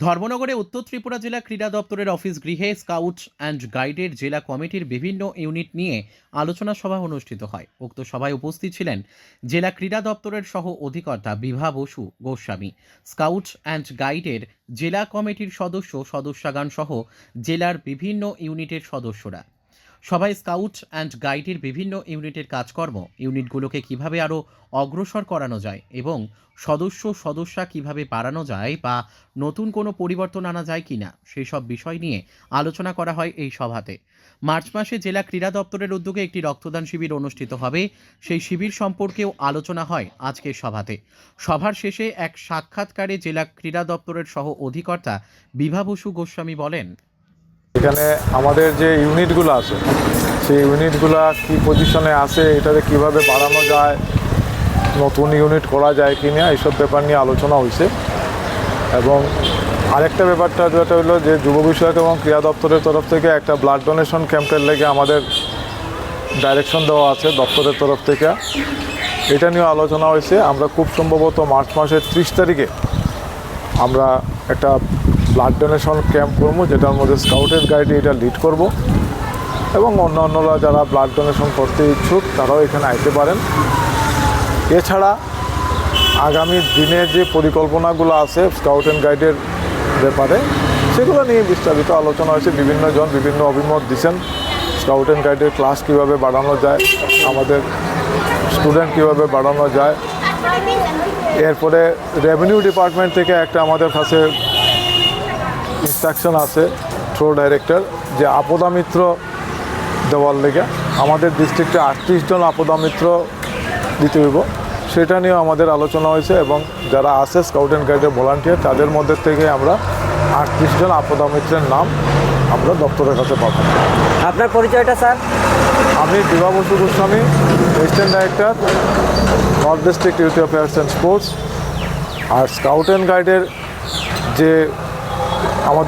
ধর্মনগরে উত্তর ত্রিপুরা জেলা ক্রীড়া দপ্তরের অফিস গৃহে স্কাউট অ্যান্ড গাইডের জেলা কমিটির বিভিন্ন ইউনিট নিয়ে আলোচনা সভা অনুষ্ঠিত হয়। উক্ত সভায় উপস্থিত ছিলেন জেলা ক্রীড়া দপ্তরের সহ অধিকর্তা বিভা বসু গোস্বামী। স্কাউট অ্যান্ড গাইডের জেলা কমিটির সদস্য সদস্যাগান সহ জেলার বিভিন্ন ইউনিটের সদস্যরা। সবাই স্কাউট অ্যান্ড গাইডের বিভিন্ন ইউনিটের কাজকর্ম, ইউনিটগুলোকে কীভাবে আরও অগ্রসর করানো যায় এবং সদস্য সদস্যা কীভাবে বাড়ানো যায় বা নতুন কোনো পরিবর্তন আনা যায় কিনা সেই সব বিষয় নিয়ে আলোচনা করা হয় এই সভাতে। মার্চ মাসে জেলা ক্রীড়া দপ্তরের উদ্যোগে একটি রক্তদান শিবির অনুষ্ঠিত হবে। সেই শিবির সম্পর্কেও আলোচনা হয় আজকের সভাতে। সভার শেষে এক সাক্ষাৎকারে জেলা ক্রীড়া দপ্তরের সহ অধিকর্তা বিভা বসু গোস্বামী বলেন এখানে আমাদের যে ইউনিটগুলো আছে, সেই ইউনিটগুলো কি পজিশনে আছে, এটাতে কীভাবে বাড়ানো যায়, নতুন ইউনিট করা যায় কি না এইসব ব্যাপার নিয়ে আলোচনা হয়েছে। এবং আরেকটা ব্যাপারটা যেটা হলো যে যুব বিষয়ক এবং ক্রীড়া দপ্তরের তরফ থেকে একটা ব্লাড ডোনেশন ক্যাম্পের লেগে আমাদের ডাইরেকশন দেওয়া আছে দপ্তরের তরফ থেকে। এটা নিয়ে আলোচনা হয়েছে। আমরা খুব সম্ভবত মার্চ মাসের ত্রিশ তারিখে আমরা একটা ব্লাড ডোনেশন ক্যাম্প করব, যেটার মধ্যে স্কাউটের গাইডে এটা লিড করব। এবং অন্য অন্যরা যারা ব্লাড ডোনেশন করতে ইচ্ছুক, তারাও এখানে আইতে পারেন। এছাড়া আগামী দিনের যে পরিকল্পনাগুলো আছে স্কাউট অ্যান্ড গাইডের ব্যাপারে, সেগুলো নিয়ে বিস্তারিত আলোচনা হয়েছে। বিভিন্ন জন বিভিন্ন অভিমত দিচ্ছেন স্কাউট অ্যান্ড গাইডের ক্লাস কীভাবে বাড়ানো যায়, আমাদের স্টুডেন্ট কীভাবে বাড়ানো যায়। এরপরে রেভিনিউ ডিপার্টমেন্ট থেকে একটা আমাদের কাছে ইনস্ট্রাকশন আছে থ্রো ডাইরেক্টর যে আপদা মিত্র দেওয়ার লেগে আমাদের ডিস্ট্রিক্টে আটত্রিশ জন আপদা মিত্র দিতে হইব। সেটা নিয়েও আমাদের আলোচনা হয়েছে এবং যারা আছে স্কাউট অ্যান্ড গাইডের ভলান্টিয়ার তাদের মধ্যে থেকে আমরা আটত্রিশ জন আপদা মিত্রের নাম আমরা দপ্তরের কাছে পাবো। আপনার পরিচয়টা স্যার? আমি Diba Basu Goswami western director north district youth affairs and sports R scout and গাইডের যে আমাদের